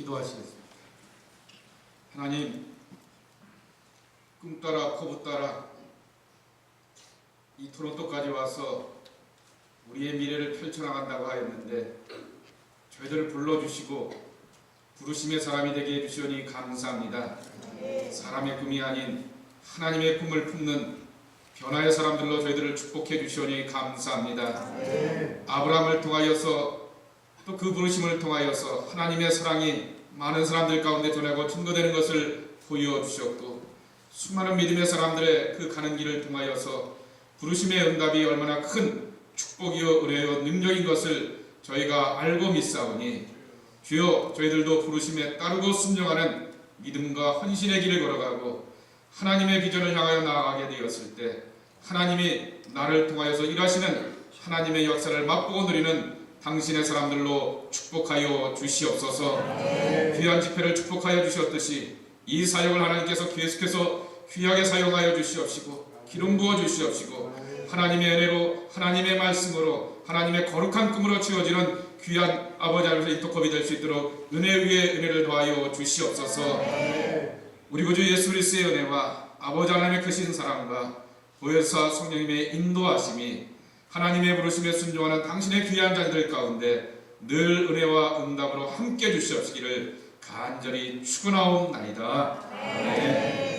기도하시겠습니다. 하나님 꿈 따라 코부 따라 이 토론토까지 와서 우리의 미래를 펼쳐나간다고 하였는데 저희들을 불러주시고 부르심의 사람이 되게 해주시오니 감사합니다. 사람의 꿈이 아닌 하나님의 꿈을 품는 변화의 사람들로 저희들을 축복해 주시오니 감사합니다. 아브라함을 통하여서 또 그 부르심을 통하여서 하나님의 사랑이 많은 사람들 가운데 전하고 증거되는 것을 보여 주셨고 수많은 믿음의 사람들의 그 가는 길을 통하여서 부르심의 응답이 얼마나 큰 축복이요 은혜요 능력인 것을 저희가 알고 믿사오니 주여 저희들도 부르심에 따르고 순종하는 믿음과 헌신의 길을 걸어가고 하나님의 비전을 향하여 나아가게 되었을 때 하나님이 나를 통하여서 일하시는 하나님의 역사를 맛보고 누리는 당신의 사람들로 축복하여 주시옵소서. 귀한 집회를 축복하여 주셨듯이 이 사역을 하나님께서 계속해서 귀하게 사용하여 주시옵시고 기름 부어 주시옵시고 하나님의 은혜로 하나님의 말씀으로 하나님의 거룩한 꿈으로 치워지는 귀한 아버지 하나님의 인터컵이 될 수 있도록 은혜 위에 은혜를 더하여 주시옵소서. 우리 구주 예수 그리스도의 은혜와 아버지 하나님의 크신 사랑과 보혜사 성령님의 인도하심이 하나님의 부르심에 순종하는 당신의 귀한 자들 가운데 늘 은혜와 응답으로 함께 주시옵시기를 간절히 축원하옵나이다. 아멘.